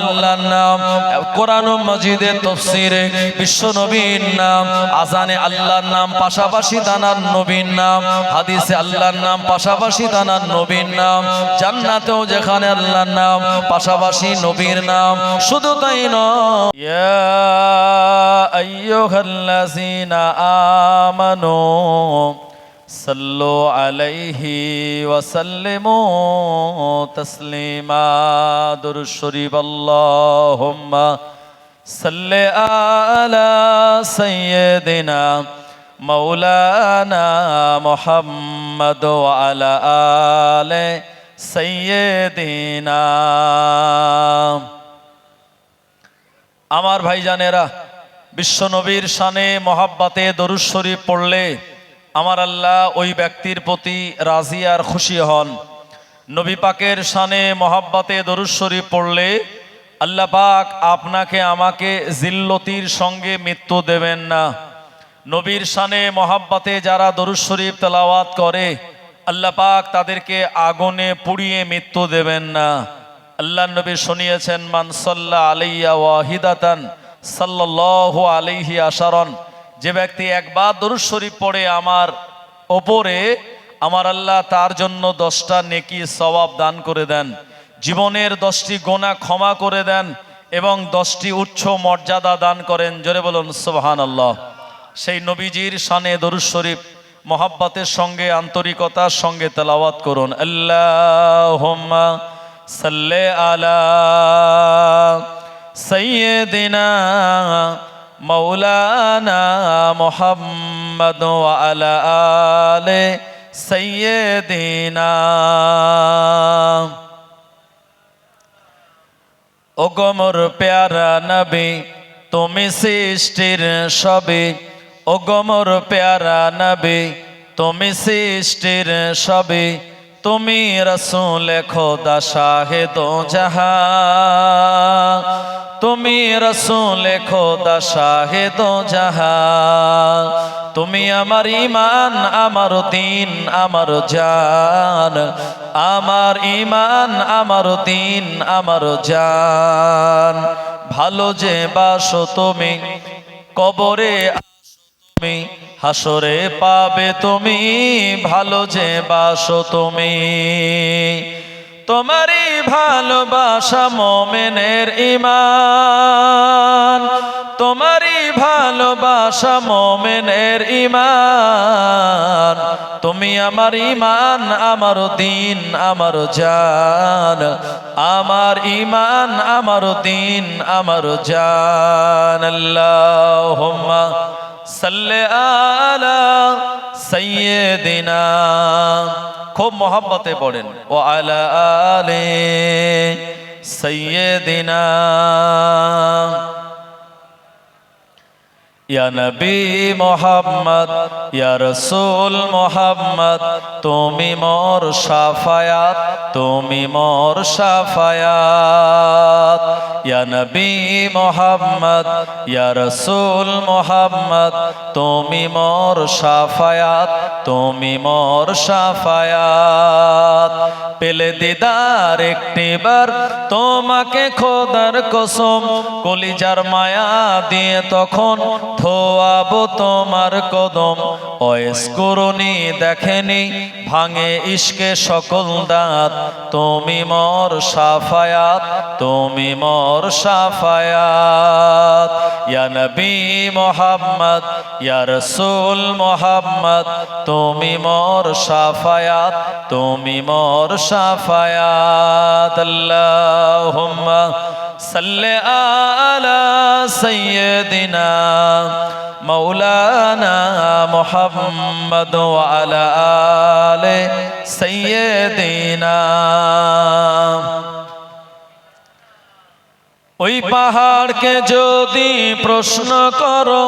আল্লাহর নাম, কোরআন মজিদে তফসিরে বিশ্ব নাম, আজানে আল্লাহর নাম, পাশাপাশি দানার নবীর নাম, হাদিসে আল্লাহর নাম, পাশাপাশি দানার নবীর নাম, জান্নাতেও যেখানে আল্লাহর নাম, পাশাপাশি নবীর নাম, শুধু তাই নয়। আমানু صلوا عليه وسلموا تسليما در الشريف اللهم صل على سيدنا مولانا محمد وعلى آل سيدنا আমার ভাইজানেরা বিশ্বনবীর শানে মহাব্বাতে দরুদ শরীফ পড়লে আমার আল্লাহ ওই ব্যক্তির প্রতি রাজি আর খুশি হন। নবী পাকের শানে মহাব্বাতে দরুদ শরীফ পড়লে আল্লাহ পাক আপনাকে আমাকে জিল্লতির সঙ্গে মৃত্যু দেবেন না। নবীর শানে মহাব্বাতে যারা দরুদ শরীফ তেলাওয়াত করে, আল্লাহ পাক তাদেরকে আগুনে পুড়িয়ে মৃত্যু দেবেন না। আল্লাহ নবী শুনিয়েছেন মানসল্লা আলাইয়া ওয়াহিদাতান সাল্লাল্লাহু আলাইহি আশারন। যে ব্যক্তি একবার দরুদ শরীফ পড়ে আমার ওপরে, আমার আল্লাহ তার জন্য দশটা নেকি সওয়াব দান করে দেন। জীবনের দশটি গোনা ক্ষমা করে দেন এবং দশটি উচ্চ মর্যাদা দান করেন। জোরে বলুন সুবহান আল্লাহ সেই নবীজির শানে দরুদ শরীফ মহাব্বাতের সঙ্গে, আন্তরিকতার সঙ্গে তেলাওয়াত করুন। আল্লাহ সাল্লে আলা সৈয়দিনা মৌলানা মোহাম্মদ আলা আলে সৈয়দিনা ওগমর প্যারা নবী, তুমি সৃষ্টির সবে ওগমর প্যারা নবী, তুমি সৃষ্টির সবে তুমি রসুল খোদা শাহেদ জাহা। তুমি রসুল খোদা শাহেদ জাহা তুমি আমার ইমান আমার দিন, আমার জান। আমার ইমান আমার দিন, আমার জান। ভালো যে বাসো তুমি, কবরে তুমি, হাসরে পাবে তুমি, ভালো যে বাসো তুমি। তোমারই ভালোবাসা মোমেনের ইমান তোমারই ভালোবাসা মোমেনের ইমান তুমি আমার ইমান আমার দিন, আমার জান। আমার ইমান আমার দিন, আমার জান। আল্লাহুম্মা সাল্লি আলা সাইয়্যিদিনা। খুব মহাব্বতে পড়েন। ও আলা আলে সাইয়্যিদিনা। ইয়া নবী মোহাম্মদ, ইয়া রসুল মোহাম্মদ, তুমি মোর সাফায়াত, তুমি মোর সাফায়াত। ইয়া নবী মোহাম্মদ, ইয়া রসুল মোহাম্মদ, তুমি মোর সাফায়াত, তুমি মোর সাফায়াত। পেলে দিদার একটিবার তোমাকে খোদার কসম, কলিজার মায়া দিয়ে তখন ধোয়াবো তোমার কদম। অয়েস করুনি দেখেনি, ভাঙে ইশকে সকল দাঁত। তুমি মর সাফায়াত, তুমি মর সাফায়াত। ইয়া নবী মোহাম্মদ, ইয়া রসুল মোহাম্মদ, তুমি মর সাফায়াত, তুমি মর সাফায়াত। আল্লাহুম্মা সাল্লি আলা সাইয়্যিদিনা مولانا محمد وعلى آل سيدنا ওই পাহাড়কে যদি প্রশ্ন করো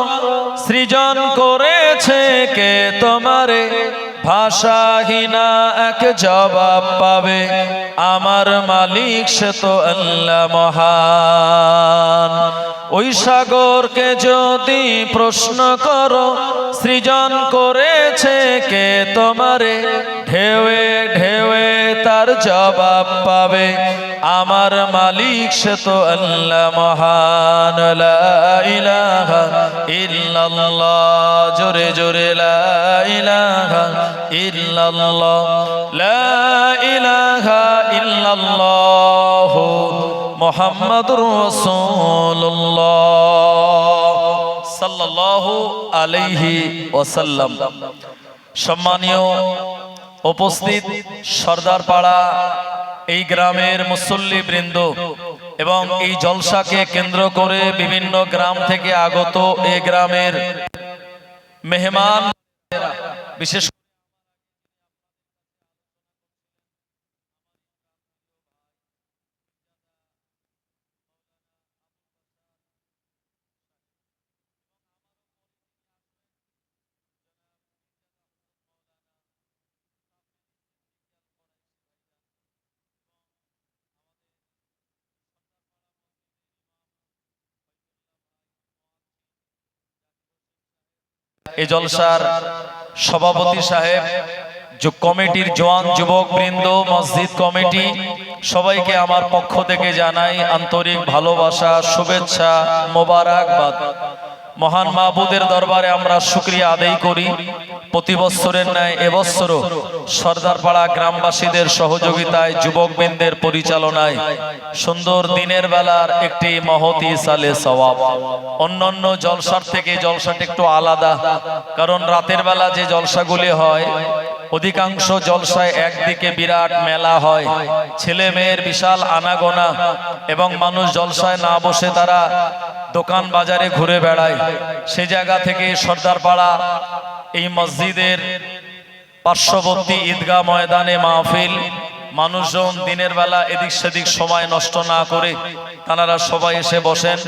সৃজন করেছে কে তোমারে ভাষাহীনা এক জবাব পাবে। আমার মালিক সে তো আল্লাহ মহান। ওই সাগরকে যদি প্রশ্ন করো, সৃজন করেছে কে তোমারে? ঢেউয়ে ঢেউয়ে তার জবাব পাবে, আমার মালিক সে তো আল্লাহ মহান জোরে জোরে, লা ইলাহা ইল্লাল্লাহ মুহাম্মাদুর রাসূলুল্লাহ সাল্লাল্লাহু আলাইহি ওয়াসাল্লাম। সম্মানীয় উপস্থিত সর্দার পাড়া এই গ্রামের মুসল্লি বৃন্দ এবং এই জলসাকে কেন্দ্র করে বিভিন্ন গ্রাম থেকে আগত এই গ্রামের মেহমান, বিশেষ এই জলসার সভাপতি সাহেব কমিটির জওয়ান যুবক বৃন্দ, মসজিদ কমিটি, সবাইকে আমার পক্ষ থেকে জানাই আন্তরিক ভালোবাসা, শুভেচ্ছা, মোবারকবাদ। মহান মাহবুদের দরবারে আমরা শুক্রিয়া আদায় করি। প্রতি বছরের ন্যায় এবছরও সর্দারপাড়া গ্রামবাসীদের সহযোগিতায়, যুবকবৃন্দের পরিচালনায় সুন্দর দিনের বেলার একটি মহতি সালে সওয়াব। অন্যান্য জলসার থেকে জলসাটা একটু আলাদা, কারণ রাতের বেলা যে জলসাগুলি হয় অধিকাংশ জলসায় একদিকে বিরাট মেলা হয়, ছেলে মেয়ের বিশাল আনাগোনা এবং মানুষ জলসায় না বসে তারা দোকান বাজারে ঘুরে বেড়ায়। সে জায়গা থেকে সর্দারপাড়া এই মসজিদের পার্শ্ববর্তী ঈদগাহ ময়দানে মাহফিল মানুষজন দিনের বেলা এদিক সেদিক সময় নষ্ট না করে তারা সবাই এসে বসেন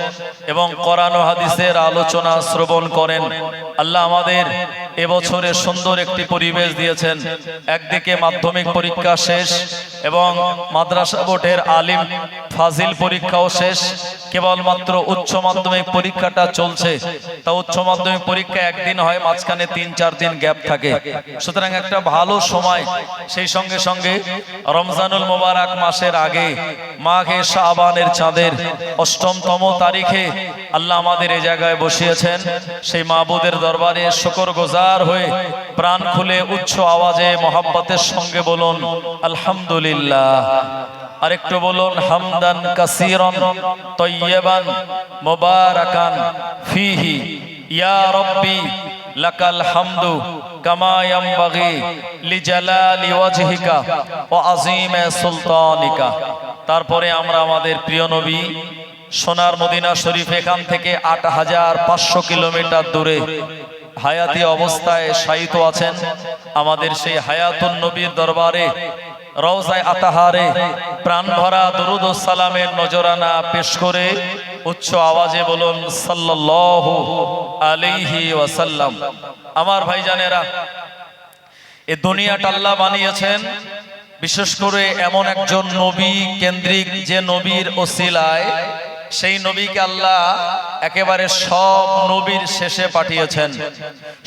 এবং কোরআন হাদিসের আলোচনা শ্রবণ করেন। আল্লাহ আমাদের এবছরে সুন্দর একটি পরিবেশ দিয়েছেন। একদিকে মাধ্যমিক পরীক্ষা শেষ এবং মাদ্রাসা বোর্ডের আলিম ফাজিল পরীক্ষাও শেষ। কেবলমাত্র উচ্চ মাধ্যমিক পরীক্ষাটা চলছে। তা উচ্চ মাধ্যমিক পরীক্ষা একদিন হয়, মাঝখানে তিন, চার দিন গ্যাপ থাকে। সুতরাং একটা ভালো সময়। সেই সঙ্গে সঙ্গে রমজানুল মোবারক মাসের আগে মাঘে শাহবানের চাঁদের অষ্টমতম তারিখে আল্লাহ আমাদের এই জায়গায় বসিয়েছেন। সেই মাহবুদের দরবারে শুকর গোজার হয়ে প্রাণ খুলে উচ্চ আওয়াজে মোহাব্বতের সঙ্গে বলুন, আলহামদুলিল্লাহ। আরেকটু বলুন, হামদান কাসিরন তৈয়বান মোবারকান ফিহি। ইয়া রব্বি লাকাল হামদু কামা ইয়ামবাগি লিজালালি ওয়াজহিকা ওয়া আযীমে সুলতানিকা। তারপরে আমরা আমাদের প্রিয় নবী সোনার মদিনা শরীফ এখান থেকে আট হাজার পাঁচশো কিলোমিটার দূরে হায়াতি অবস্থায় শায়িত আছেন। আমাদের সেই হায়াতুন নবীর দরবারে, রওজায় আতাহারে প্রাণ ভরা দরুদ সালামের নজরানা পেশ করে উচ্চ আওয়াজে বলুন, সাল্লাল্লাহু আলাইহি ওয়াসাল্লাম। আমার ভাইজানেরা, এ দুনিয়াটা আল্লাহ বানিয়েছেন, বিশেষ করে এমন একজন নবী কেন্দ্রিক যে নবীর ওসিলায়, সেই নবীকে আল্লাহ একেবারে সব নবীর শেষে পাঠিয়েছেন।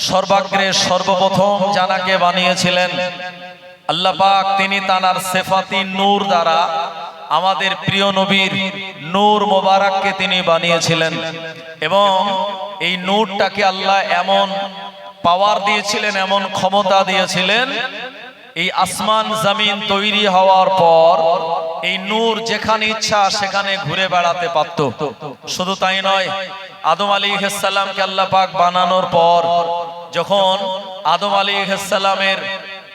সর্বাগ্রে সর্বপ্রথম জানাকে বানিয়েছিলেন। আল্লাহ পাক তিনি তানার সেফাতি নূর দ্বারা আমাদের প্রিয় নবীর নূর মোবারককে তিনি বানিয়েছিলেন। এবং এই নূরটাকে আল্লাহ এমন পাওয়ার দিয়েছিলেন এমন ক্ষমতা দিয়েছিলেন। এই আসমান জমিন তৈরি হওয়ার পর এই নূর যেখানে ইচ্ছা সেখানে ঘুরে বেড়াতে পারত। শুধু তাই নয় আদম আলী সালামকে আল্লাহ পাক বানানোর পর যখন আদম আলী সালামের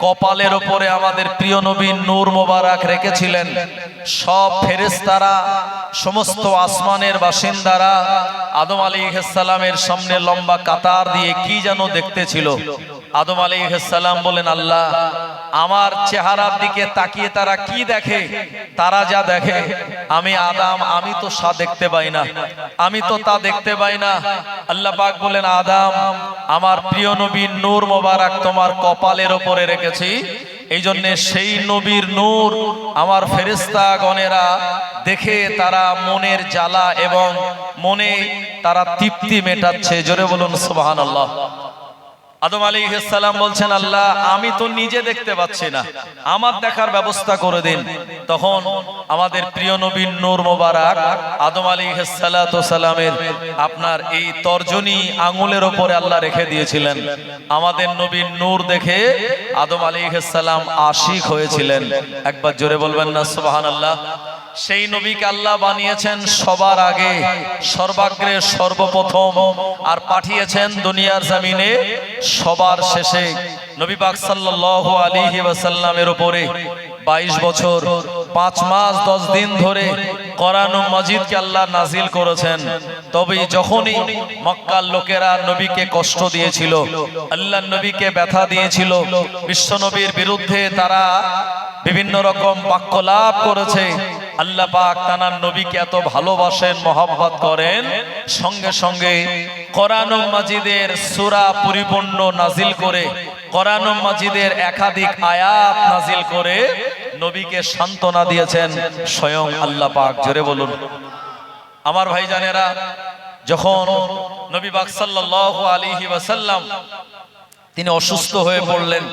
কপালের ওপরে আমাদের প্রিয় নবী নূর মোবারক রেখেছিলেন। সব ফেরেস্তারা সমস্ত আসমানের বাসিন্দারা আদম আলী সালামের সামনে লম্বা কাতার দিয়ে কি যেন দেখতেছিল। আদম আলী সালাম বলেন, আল্লাহ, আমার চেহারার দিকে তাকিয়ে তারা কি দেখে? তারা যা দেখে, আমি আদাম, আমি তো সা দেখতে পাই না, আমি তো তা দেখতে পাই না। আল্লাহ পাক বলেন, আদাম, আমার প্রিয় নবী নূর মোবারক তোমার কপালের ওপরে রেখেছি। এই জন্যে সেই নবীর নূর আমার ফেরেস্তা গণেরা দেখে তারা মনের জ্বালা এবং মনে তারা তৃপ্তি মেটাচ্ছে। জোরে বলুন সুবাহান আল্লাহ আদম আলী সালাম বলছেন, আল্লাহ, আমি তো নিজে দেখতে পাচ্ছি না। আমার দেখার ব্যবস্থা করে দিন। তখন আমাদের প্রিয় নবীন নূর মোবারক আদম আলী সালামের আপনার এই তর্জনী আঙুলের ওপরে আল্লাহ রেখে দিয়েছিলেন। আমাদের নবীন নূর দেখে আদম আলী সালাম আশিক হয়েছিলেন। একবার জোরে বলবেন না সুবাহান আল্লাহ সেই নবীকে আল্লাহ বানিয়েছেন সবার আগে, সর্বাগ্রে সর্বপ্রথম, আর পাঠিয়েছেন দুনিয়ার জামিনে সবার শেষে। নবী পাক সাল্লাল্লাহু আলাইহি ওয়াসাল্লামের উপরে। 22 বছর 5 মাস 10 দিন ধরে কোরআন ও মাজিদকে আল্লাহ নাজিল করেছেন। তবে যখনই মক্কার লোকেরা নবীকে কষ্ট দিয়েছিল, আল্লাহ নবীকে ব্যথা দিয়েছিল বিশ্ব নবীর বিরুদ্ধে তারা বিভিন্ন রকম বাক্য লাভ করেছে। আল্লাহ পাক তানার নবীকে এত ভালোবাসেন, মহব্বত করেন। সঙ্গে সঙ্গে কোরআন মাজিদের সূরা পরিপূর্ণ নাজিল করে কোরআন মাজিদের একাধিক আয়াত নাজিল করে নবীকে সান্ত্বনা দিয়েছেন স্বয়ং আল্লাহ পাক। জোরে বলুন। আমার ভাইজানেরা, যখন নবী পাক সাল্লাল্লাহু আলাইহি ওয়াসাল্লাম তিনি অসুস্থ হয়ে পড়লেন,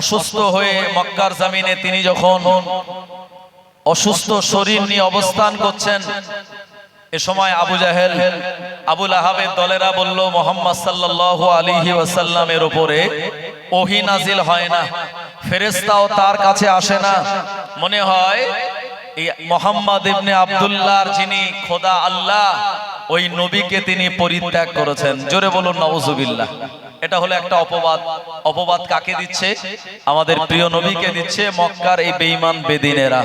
অসুস্থ হয়ে মক্কার জামিনে তিনি যখন অসুস্থ শরীর নিয়ে অবস্থান করছেন এ সময় আবু জাহেল আবুল আহাবের দলেরা বলল, মোহাম্মদ সাল্লাহ আলিহি ওয়াসাল্লামের ওপরে ওহি নাজিল হয় না। ফেরেস্তাও তার কাছে আসে না। মনে হয় মোহাম্মদ যিনি খোদা আল্লাহ, ওই নবীকে তিনি পরিত্যাগ করেছেন। জোরে বলুন নওজুবিল্লাহ এটা হলো একটা অপবাদ। অপবাদ কাকে দিচ্ছে? আমাদের প্রিয় নবীকে দিচ্ছে মক্কার এই বেঈমান বেদিনেরা।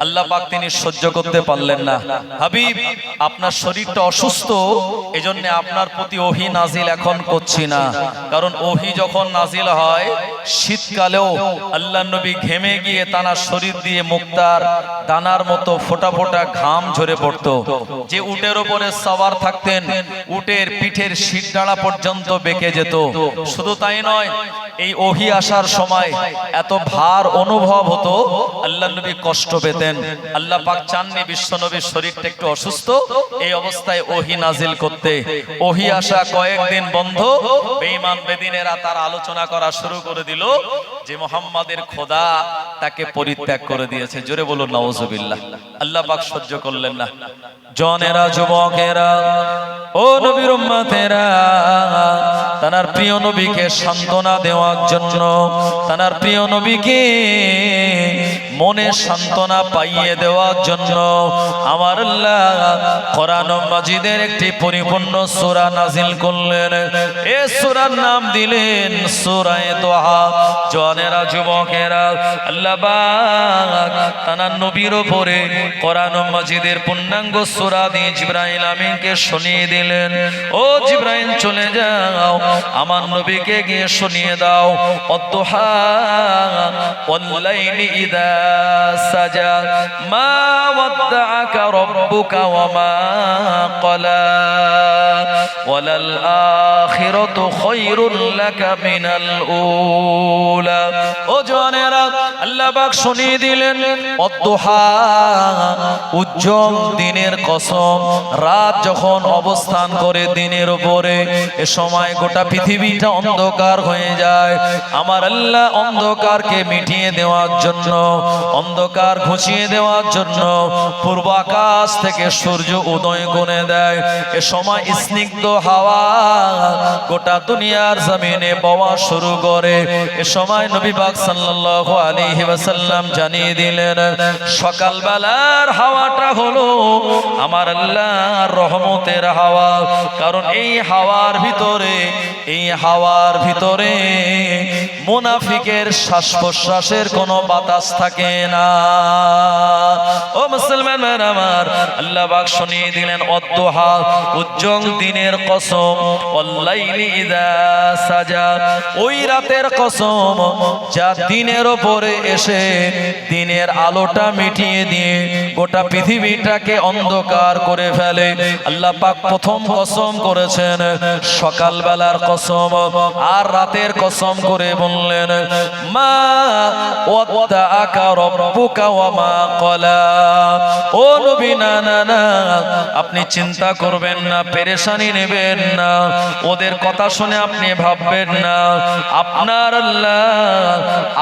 আল্লাহ পাক তিনি সহ্য করতে পারলেন না। হাবিব, আপনার শরীরটা অসুস্থ, এজন্য আপনার প্রতি ওহি নাজিল এখন করছি না। কারণ ওহি যখন নাজিল হয় শীতকালেও আল্লাহ নবী ঘেমে গিয়ে তানার শরীর দিয়ে মুক্তার দানার মতো ফোটা ফোটা ঘাম ঝরে পড়তো। যে উটের ওপরে সবার থাকতেন, উটের পিঠের শীত পর্যন্ত বেঁকে যেত। শুধু তাই নয় এই ওহি আসার সময় এত ভার অনুভব হতো, আল্লাহ নবী কষ্ট পেতেন। আল্লাহ পাক চাননি বিশ্ব নবীর শরীরটা একটু অসুস্থ, এই অবস্থায় ওহি নাজিল করতে। ওহি আসা কয়েকদিন বন্ধ, বেঈমান বেদিনেরা তার আলোচনা করা শুরু করে দিল যে মোহাম্মদের খোদা তাকে পরিত্যাগ করে দিয়েছে। জোরে বলুন নওয়াজুবিল্লাহ আল্লাহ পাক সহ্য করলেন না। জনেরা, যুবকেরা, ও নবীর উম্মতেরা তার প্রিয় নবীকে সান্ত্বনা দেওয়ার জন্য তানার প্রিয় নবীকে মনে সান্ত্বনা পাইয়ে দেওয়ার জন্য আমার আল্লাহ কোরআন মাজিদের একটি পরিপূর্ণ সূরা নাজিল করলেন। এ সূরার নাম দিলেন সূরায়ে দোহা জনেরা যুবকেরা আল্লাহ পাক তানার নবীর উপরে কোরআন মাজিদের পূর্ণাঙ্গ সূরা দিয়ে জিব্রাইল আমিনকে শুনিয়ে দিলেন। ও জিব্রাইল, চলে যাও, আমার নবীকে গিয়ে শুনিয়ে দাও। অদ্দুহা ওয়াল্লাইলি ইদা সাজা। মা ওয়াদ্দাআকা রাব্বুকা ওয়া মা ক্বালা। ওয়ালাল আখিরাতু খায়রুল লাকা মিনাল উলা। ও জওয়ানেরা আল্লাহ পাক শুনিয়ে দিলেন উজ্জ্বল দিনের কসম। রাত যখন অবস্থান করে দিনের উপরে, এ সময় গোটা পৃথিবীটা অন্ধকার হয়ে যায়। আমার আল্লাহ অন্ধকারকে মিটিয়ে দেওয়ার জন্য, অন্ধকার ঘুষিয়ে দেওয়ার জন্য পূর্ব আকাশ থেকে সূর্য উদয় করে দেয়। এ সময় স্নিগ্ধ হাওয়া গোটা দুনিয়ার জমিনে বওয়া শুরু করে। এ সময় নবী পাক সাল্লাল্লাহু ওয়াসাল্লাম জানিয়ে দিলেন, সকালবেলার হাওয়াটা হলো আমার আল্লাহর রহমতের হাওয়া। কারণ এই হাওয়ার ভিতরে, এই হাওয়ার ভিতরে মুনাফিকের শ্বাস প্রশ্বাসের কোনো বাতাস থাকে না। ও মুসলমান আমার, আল্লাহ পাক শুনিয়ে দিলেন, অদ্দোহা, উজ্জ্বল দিনের কসম অল্লাইলি ইদা সাজা। ওই রাতের কসম যা দিনের ওপরে এসে দিনের আলোটা মিটিয়ে দিয়ে গোটা পৃথিবীটাকে অন্ধকার করে ফেলে। আল্লাহ পাক প্রথম কসম করেছেন, সকালবেলার কসম আর রাতের কসম করে বললেন, মা ও না না, আপনি চিন্তা করবেন না, পেরেশানি নেবেন না, ওদের কথা শুনে আপনি ভাববেন না। আপনার আল্লাহ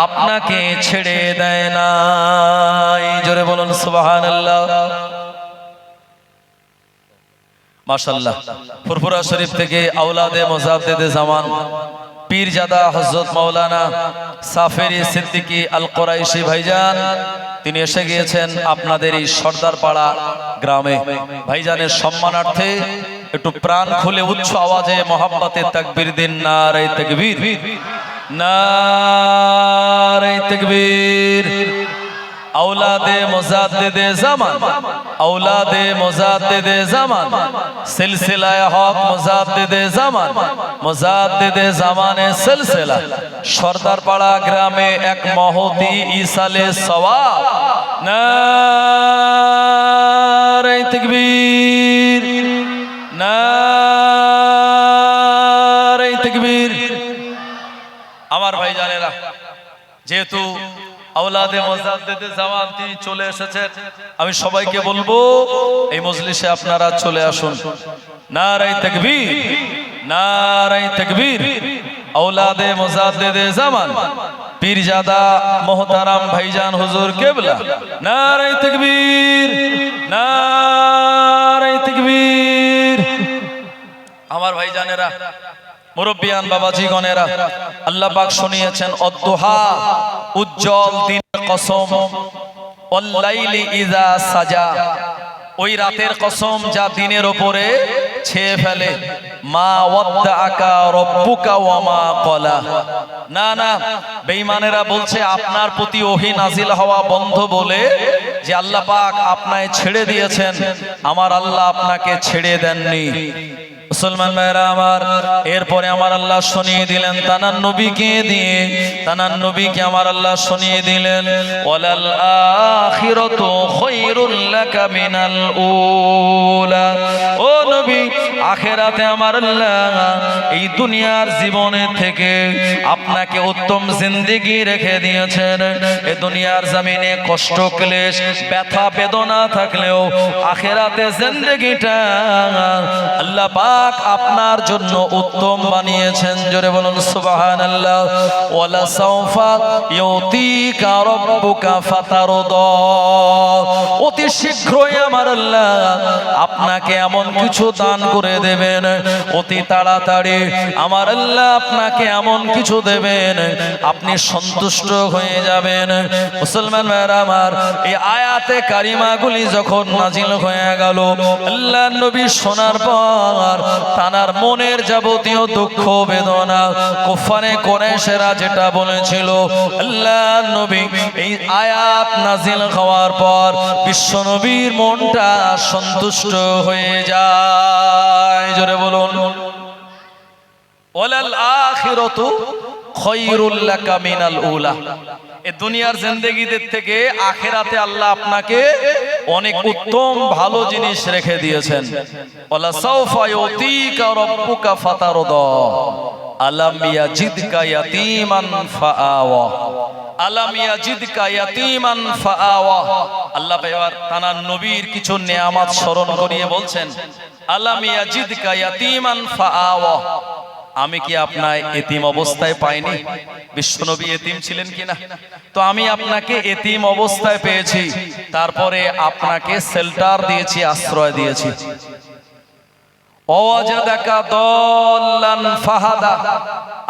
আপনাকে ছেড়ে দেয় না জোরে বলুন, সুবহানাল্লাহ। মাশাল্লাহ ফুরফুরা শরীফ থেকে আওলাদে মোজাদ্দেদে জামান। পীরজাদা হজরত মাওলানা সাফেরি সিদ্দিকী আল কোরাইশি ভাইজান, তিনি এসে গিয়েছেন আপনাদের এই সর্দার পাড়া গ্রামে। ভাইজানের সম্মানার্থে একটু প্রাণ খুলে উচ্চ আওয়াজে মোহাম্মতে তাকবীর দিন নারে তাকবীর। নারে তকবীর اولادে مزاددে زمان اولادে مزاددে زمان سلسلہ হক مزاددে زمان مزاددে زمانے سلسلہ সর্দারপাড়া গ্রামে এক মহতি ইসালে সওয়াব নারে তকবীর নারে আওলাদে মোজাদ্দেদে জামান তিনি চলে এসেছেন। আমি সবাইকে বলব, এই মজলিসে আপনারা চলে আসুন। নারাই তাকবীর নারাই তাকবীর। আওলাদে মোজাদ্দেদে জামান পীরজাদা মোহতারাম ভাইজান হুজুর কেবলা। নারাই তাকবীর নারাই তাকবীর। আমার ভাইজানেরা, মুরব্বিয়ান বাবাজি গণেরা আল্লাহ পাক শুনিয়েছেন, অদ্দোহা, উজ্জ্বল দিনের কসম অল্লাইলি ইজা সাজা। ওই রাতের কসম যা দিনের ওপরে ছেয়ে ফেলে। মা ওয়াদ্দাআকা রব্বুকা ওয়া মা ক্বালা। না না, বেঈমানেরা বলছে, আপনার প্রতি ওহী নাজিল হওয়া বন্ধ বলে যে আল্লাহ পাক আপনায় ছেড়ে দিয়েছেন, আমার আল্লাহ আপনাকে ছেড়ে দেননি। মুসলমান ভাইরা আমার, এরপরে আমার আল্লাহ শুনিয়ে দিলেন তানার নবীকে দিয়ে তানার নবীকে আমার আল্লাহ শুনিয়ে দিলেন, ওয়ালাল আখিরাতু খায়রুল লাকা মিনাল উলা। ও নবী, আখেরাতে আমার আল্লাহ, এই দুনিয়ার জীবনের থেকে আপনাকে উত্তম জিন্দেগি রেখে দিয়েছেন। এ দুনিয়ার জমিনে কষ্ট, ক্লেশ, ব্যথা, বেদনা থাকলেও আখেরাতে জিন্দেগিটা আল্লাহ পাক আপনার জন্য উত্তম বানিয়েছেন। জোরে বলুন, সুবহানাল্লাহ। ওয়ালা সাউফা ইউতিকা রাব্বুকা ফাতারদা। অতি শীঘ্রই আমার আল্লাহ আপনাকে এমন কিছু দান করে দেবেন। অতি তাড়াতাড়ি। আমার আল্লাহ আপনাকে এমন কিছু দেবেন, আপনি সন্তুষ্ট হয়ে যাবেন। মুসলমান ভাইরা আমার, এই আয়াতে কারিমাগুলি যখন নাজিল হয়ে গেল আল্লাহ নবী শোনার পর তানার মনের যাবতীয় দুঃখ, বেদনা কুফানে কোরেশেরা যেটা বলেছিল আল্লাহ নবী এই আয়াত নাজিল হওয়ার পর বিশ্ব নবীর মনটা সন্তুষ্ট হয়ে যায়। জোরে বলুন। ওয়ালাল আখিরাতু খৈরুল লাকা এ দুনিয়ার জিন্দেগিদের থেকে আখেরাতে আল্লাহ আপনাকে অনেক উত্তম ভালো জিনিস রেখে দিয়েছেন। ওয়ালা সাউফা ইউতিকা রাব্বুকা ফাতারদা। আলাম ইয়াজিদকা ইয়াতীমান ফাআওয়া। আল্লাহ তানার নবীর কিছু স্মরণ করিয়ে বলছেন আমি কি আপনার এতিম অবস্থায় পাইনি? বিশ্বনবী এতিম ছিলেন কিনা? তো আমি আপনাকে এতিম অবস্থায় পেয়েছি, তারপরে আপনাকে সেল্টার দিয়েছি, আশ্রয় দিয়েছি।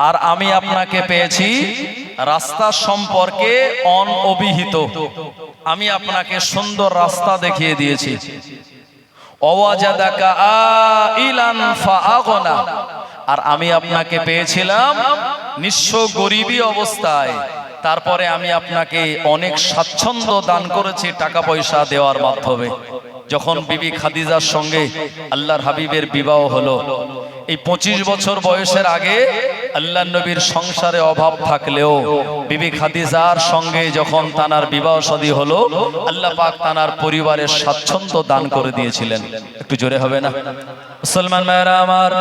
আর আমি আপনাকে পেয়েছি রাস্তা সম্পর্কে অনঅবিহিত আমি আপনাকে সুন্দর রাস্তা দেখিয়ে দিয়েছি। আর আমি আপনাকে পেয়েছিলাম নিঃস্ব গরিবী অবস্থায়। তারপরে আমি আপনাকে অনেক স্বাচ্ছন্দ্য দান করেছি টাকা পয়সা দেওয়ার মাধ্যমে। যখন বিবি খাদিজার সঙ্গে আল্লাহর হাবিবের বিবাহ হলো এই পঁচিশ বছর বয়সের আগে আল্লাহ নবীর সংসারে অভাব থাকলেও বিবি খাদিজার সঙ্গে যখন তানার বিবাহ সদী হলো আল্লাহ পাক তানার পরিবারের স্বাচ্ছন্দ্য দান করে দিয়েছিলেন। একটু জোরে হবে না? মুসলমান ভাইরা আমার,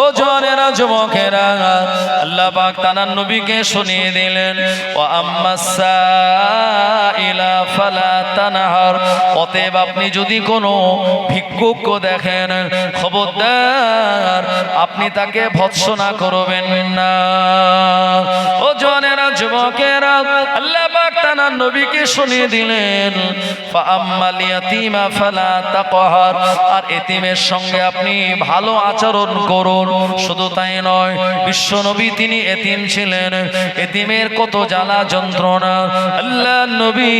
ও জওয়ানেরা যুবকেরা, আল্লাহ পাক তানার নবীকে শুনিয়ে দিলেন ও আম্মাসাইলা ফালা তানহার অতএব আপনি যদি কোনো ভিক্ষুক দেখেন, খবরদার, আপনি তাকে ভৎসনা করবেন না। ও জওয়ানেরা যুবকেরা, আল্লাহ পাক তানার নবীকে শুনিয়ে দিলেন, ফা আম্মাল ইয়াতীমা ফালা তাকহার আর এতিমের সঙ্গে আপনি ভালো আচরণ করুন। শুধু তাই নয় বিশ্ব নবী তিনি এতিম ছিলেন। এতিমের কত জ্বালা যন্ত্রণা। আল্লাহ নবী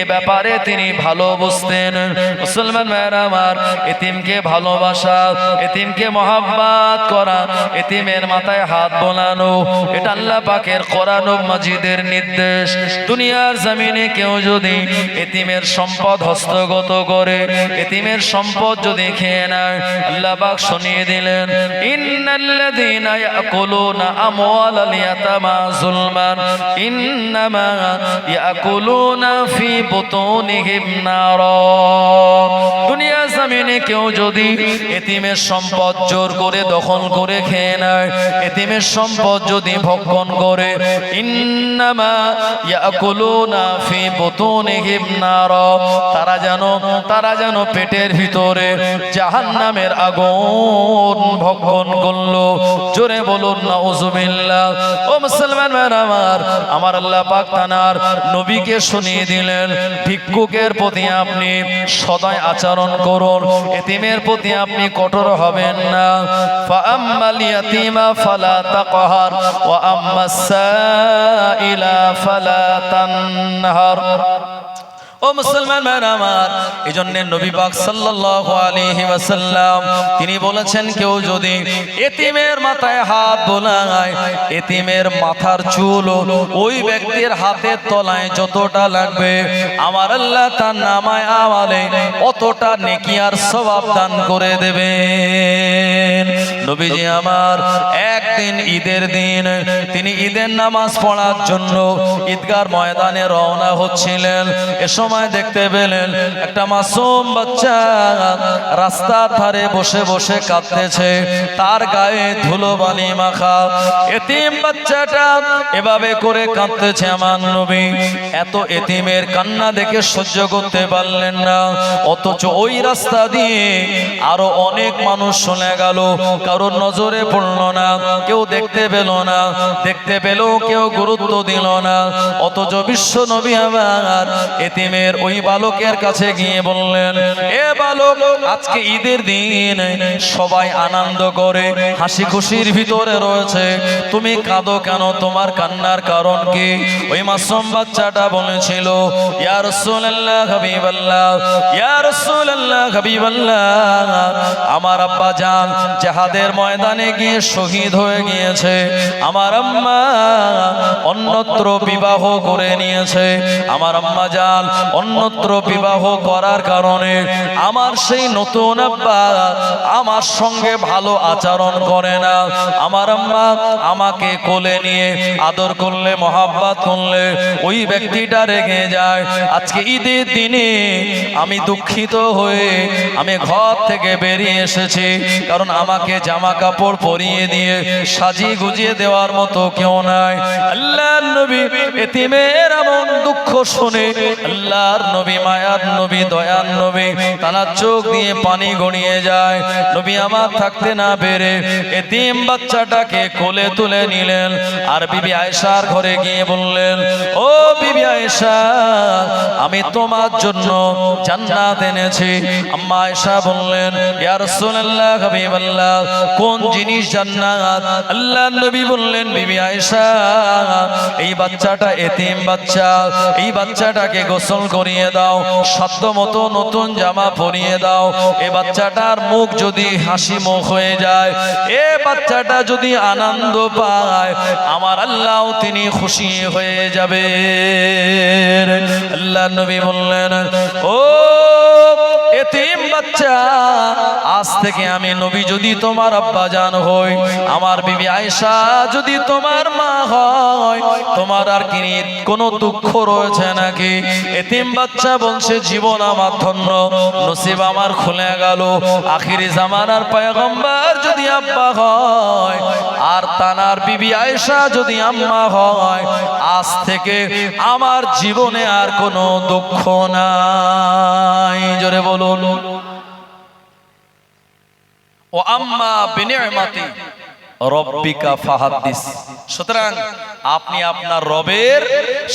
এ ব্যাপারে তিনি ভালো বুঝতেন। মুসলমান ভাইরা আমার, এতিমকে ভালোবাসা, এতিমকে মহাব্বাত করা, এতিমের মাথায় হাত বোলানো, এটা আল্লাহ পাকের কোরআন ও মাজিদের নির্দেশ। দুনিয়ার জমিনে কেউ যদি এতিমের সম্পদ হস্তগত করে, এতিমের সম্পদ যদি খেয়ে নেয় আল্লাহ শুনিয়ে দিলেন, ইন্নাল্লাযীনা ইয়াকুলুনা আমওয়ালাল ইয়াতামা যুলমান, ইন্নামা ইয়াকুলুনা ফি বুতুনিহিম নারা। দুনিয়া জমিনে কেউ যদি এতিমের সম্পদ জোর করে দখল করে খেয়ে নেয়, এতিমের সম্পদ যদি ভক্ষণ করে, ইন্নামা ইয়াকুলুনা ফি বুতুনিহিম নারা। তারা যেন তারা যেন পেটের ভিতরে জাহান্নামের আগুন ভক্ষণ করল। জোরে বলুন না নাউজুবিল্লাহ। ও মুসলমান আমার আমার আল্লাহ পাক তানার নবীকে শুনিয়ে দিলেন, ভিক্ষুকের প্রতি আপনি সদায় আচরণ করুন, এতিমের প্রতি আপনি কঠোর হবেন না। ইয়াতীমা ফালা তাকহার, ওয়া আম্মাস সাইলা ফালা তানহার। ও মুসলমান ভাইরা আমার এই জন্য নবী পাক সাল্লাল্লাহু আলাইহি ওয়াসাল্লাম তিনি বলেছেন, কেউ যদি এতিমের মাথায় হাত বোলায়, এতিমের মাথার চুল ওই ব্যক্তির হাতের তলায় যতটা লাগবে, আমার আল্লাহ তার নামায় আমালে অতটা নেকি আর সওয়াব দান করে দেবেন। নবীজি আমার, একদিন ঈদের দিন তিনি ঈদের নামাজ পড়ার জন্য ঈদগার ময়দানে রওনা হচ্ছিলেন। এ সময় দেখতে পেলেন একটা মাসুম বাচ্চা রাস্তার ধারে বসে বসে কাঁদতেছে। তার গায়ে ধুলো বালি মাখা। এতিম বাচ্চাটা এভাবে করে কাঁদতেছে আমার নবী। এত এতিমের কান্না দেখে সহ্য করতে পারলেন না। অথচ ওই রাস্তা দিয়ে আরও অনেক মানুষ শুনে গেল। কারোর নজরে পড়ল না, কেউ দেখতে পেল না, দেখতে পেলেও কেউ গুরুত্ব দিল না। অথচ বিশ্ব নবী আমার এতিমের ওই বালকের কাছে গিয়ে বললেন, এ বালক, আজকে ঈদের দিন। সবাই আনন্দ করে হাসি খুশির ভিতরে রয়েছে। তুমি কাঁদো কেন? তোমার কান্নার কারণ কি? ওই মাসুম বাচ্চাটা বলেছিল, ইয়া রাসূলুল্লাহ, হাবিবাল্লাহ, ইয়া রাসূলুল্লাহ, হাবিবাল্লাহ, আমার আব্বা জান জাহাদের ময়দানে গিয়ে শহীদ হয়ে গিয়েছে। আমার আম্মা অন্যত্র বিবাহ করে নিয়েছে। আমার আম্মা জান অন্যত্র বিবাহ করার কারণে আমার সেই নতুন আব্বা আমার সঙ্গে ভালো আচরণ করে না। আমার আম্মা আমাকে কোলে নিয়ে আদর করলে, মহাব্বাত করলে ওই ব্যক্তিটা রেগে যায়। আজকে ঈদের দিনে আমি দুঃখিত হয়ে আমি ঘর থেকে বেরিয়ে এসেছি, কারণ আমাকে জামা কাপড় পরিয়ে দিয়ে সাজিয়ে গুজিয়ে দেওয়ার মতো কেউ নাই। আল্লাহ নবী এতিমের এমন দুঃখ শুনে আল্লাহর নবী, মায়ার নবী, দয়ার নবী। তার চোখ দিয়ে পানি গড়িয়ে যায়। নবী আমার থাকতে না পেরে এতিম বাচ্চাটাকে কোলে তুলে নিলেন আর বিবি আয়েশার ঘরে গিয়ে বললেন, ও বিবি আয়েশা, আমি তোমার জন্য জান্নাত এনেছি। আম্মা আয়েশা বললেন, ইয়া রাসূলুল্লাহ, হাবিবাল্লাহ, কোন জিনিস জান্নাত? আল্লাহ নবী বললেন, বিবি আয়েশা, এই বাচ্চাটা এতিম বাচ্চা, এই বাচ্চাটাকে গোসল করিয়ে দাও সাধ্য মতো নতুন জামা পরিয়ে দাও। এ বাচ্চাটার মুখ যদি হাসি মুখ হয়ে যায়, এ বাচ্চাটা যদি আনন্দ পায়, আমার আল্লাহ তিনি খুশি হয়ে যাবে আল্লাহ নবী বললেন, ও এতিম বাচ্চা, আজ থেকে আমি নবী যদি তোমার আব্বা জান হই, আমার বিবি আয়েশা যদি তোমার মা হয়, তোমার আর কি কোনো দুঃখ রয়েছে নাকি? এতিম বাচ্চা বলছে, জীবন আমার ধন্য, নসিব আমার খুলে গেল। আখিরি জামানার পয়গম্বর যদি আব্বা হয় আর তানার বিবি আয়েশা যদি আম্মা হয়, আজ থেকে আমার জীবনে আর কোনো দুঃখ নাই। জোরে বলুন। ও আম্মা বিনিয়ামাতি রব্বিকা ফাহাদ্দিস সুতরাং আপনি আপনার রবের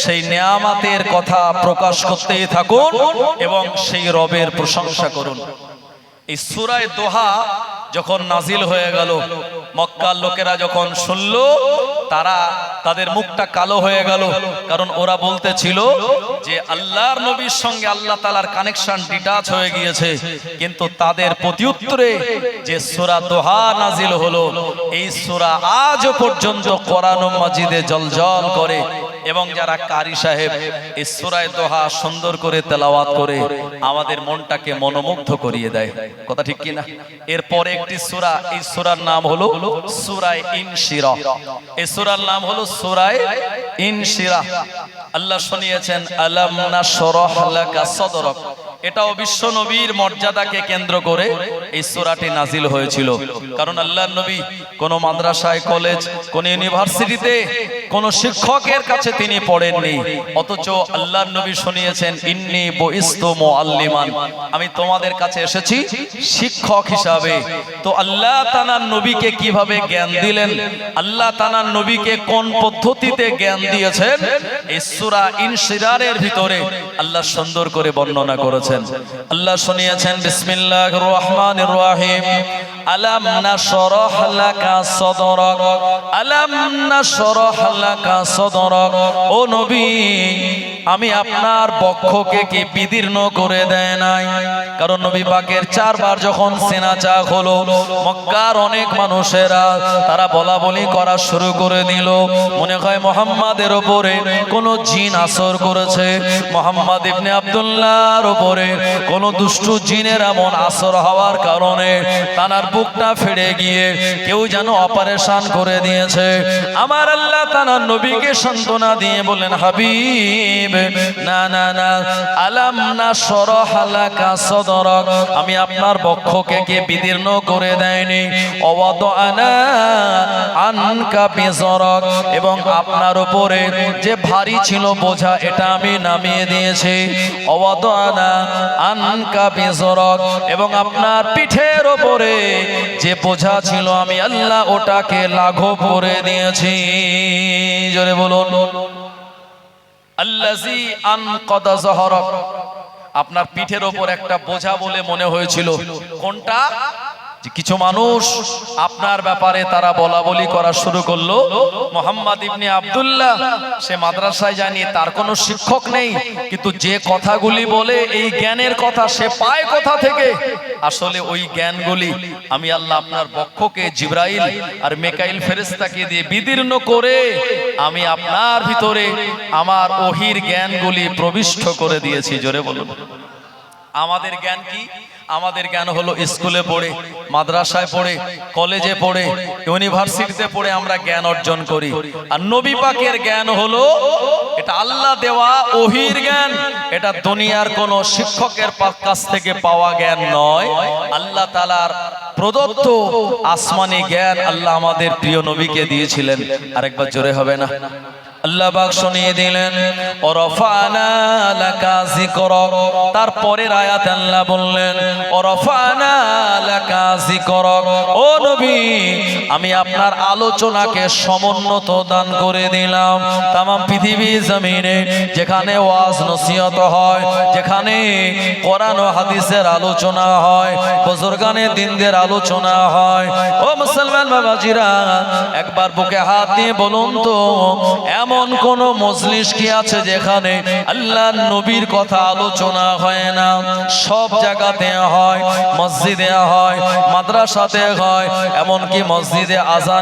সেই নেয়ামাতের কথা প্রকাশ করতে থাকুন এবং সেই রবের প্রশংসা করুন। এই সুরায় দোহা যখন নাজিল হয়ে গেল, মক্কার লোকেরা যখন শুনল, তারা তাদের মুখটা কালো হয়ে গেল। কারণ ওরা বলতেছিল যে আল্লাহর নবীর সঙ্গে আল্লাহ তালার কানেকশন ডিটাচ হয়ে গিয়েছে। কিন্তু তাদের প্রতিউত্তরে যে সুরা দোহা নাজিল হলো, এই সুরা আজও পর্যন্ত কোরআন মাজিদে জলজল করে এবং যারা কারি সাহেব এই সুরায় দোহা সুন্দর করে তেলাওয়াত করে, আমাদের মনটাকে মনোমুগ্ধ করিয়ে দেয়। কথা ঠিক কিনা? এরপরে একটি সূরা, এই সূরার নাম হলো সূরায়ে ইনশিরা। এই সূরার নাম হলো সূরায়ে ইনশিরা। আল্লাহ শুনিয়েছেন, আলাম নাশরাহ লাকা সাদরাক? এটাও বিশ্ব নবীর মর্যাদাকে কেন্দ্র করে এই সূরাটি নাজিল হয়েছিল। কারণ আল্লাহর নবী কোন মাদ্রাসায়, কলেজ, কোন ইউনিভার্সিটিতে কোন শিক্ষকের কাছে তিনি পড়েননি। অথচ আল্লাহর নবী শুনিয়েছেন, ইন্নি বইস্তু মুআল্লিমান। আমি তোমাদের কাছে এসেছি শিক্ষক হিসাবে। তো আল্লাহ তানার নবীকে কীভাবে জ্ঞান দিলেন? আল্লাহ তানার নবীকে কোন পদ্ধতিতে জ্ঞান দিয়েছেন? এই সূরা ইনশিরারের ভিতরে আল্লাহ সুন্দর করে বর্ণনা করেছেন। আল্লাহ শুনিয়েছেন বিসমিল্লাহ রহমান রহিম। আলাম নাশরাহ লাকা সাদরাক। আলাম নাশরাহ লাকা সাদরাক। ও নবী আমি আপনার বক্ষকে কি বিদীর্ণ করে দেয় নাই? কারণ নবী পাকের চারবার যখন সেনা চাক হলো, মক্কার অনেক মানুষেরা তারা বলা বলি করা শুরু করে দিল। মনে হয় মোহাম্মদের ওপরে কোন জিন আসর করেছে। মোহাম্মদ ইবনে আব্দুল্লাহর ওপরে কোন দুষ্টু জিনের এমন আসর হওয়ার কারণে তানার বুকটা ফেড়ে গিয়ে কেউ যেন অপারেশন করে দিয়েছে। আমার আল্লাহ তানার নবীকে সান্ত্বনা দিয়ে বললেন, হাবিব না না না। আলাম না সরহালাকা সদরক। আমি আপনার বক্ষকে কে বিদীর্ণ করে দেয়নি? অবাদ আনা আনকা এবং আপনার উপরে যে ভারী ছিল বোঝা, এটা আমি নামিয়ে দিয়েছি। অবাদ আনা আনকা বিজরক। এবং আপনার পিঠের ওপরে যে বোঝা ছিল, আমি আল্লাহ ওটাকে লাঘব করে দিয়েছি। জোরে বলুন। আল্লাজি আপনার পিঠের ওপর একটা বোঝা বলে মনে হয়েছিল। কোনটা? কিছু মানুষ আপনার ব্যাপারে তারা বলা বলি করা শুরু করল। মোহাম্মদ ইবনে আব্দুল্লাহ, সে মাদ্রাসায় জানি তার কোনো শিক্ষক নেই, কিন্তু যে কথাগুলি বলে, এই জ্ঞানের কথা সে পায় কোথা থেকে? আসলে ওই জ্ঞানগুলি আমি আল্লাহ আপনার বক্ষকে জিব্রাইল আর মেকাইল ফেরেস্তাকে দিয়ে বিদীর্ণ করে আমি আপনার ভিতরে আমার ওহির জ্ঞানগুলি প্রবিষ্ট করে দিয়েছি। জোরে বলুন। আমাদের জ্ঞান কি? আমাদের জ্ঞান হলো স্কুলে পড়ে, মাদ্রাসায় পড়ে, কলেজে পড়ে, ইউনিভার্সিটিতে পড়ে আমরা জ্ঞান অর্জন করি। আর নবী পাকের জ্ঞান হলো এটা আল্লাহ দেওয়া ওহির জ্ঞান। এটা দুনিয়ার কোন শিক্ষকের কাছ থেকে পাওয়া জ্ঞান নয়। আল্লাহ তালার প্রদত্ত আসমানি জ্ঞান আল্লাহ আমাদের প্রিয় নবীকে দিয়েছিলেন। আরেকবার জোরে হবে না? আল্লাহ পাক শুনিয়ে দিলেন, ওরফানা লাকা যিকরক তারপরের আয়াত আল্লাহ বললেন, ওরফানা লাকা যিকরক ও নবী, আমি আপনার আলোচনাকে সমুন্নত দান করে দিলাম। তাম পৃথিবী জমিনে যেখানে ওয়াজ নসিহত হয়, যেখানে কোরআন ও হাদিসের আলোচনা হয়, বুজুর্গানে দিনদের আলোচনা হয়। ও মুসলমান বাবাজিরা, একবার বুকে হাত দিয়ে বলুন তো এমন কোন মজলিস কি আছে যেখানে আল্লাহ নবীর কথা আলোচনা হয় না? সব জায়গাতে হয়, মসজিদে হয়, মাদ্রাসাতে হয়, এমনকি মসজিদে আজান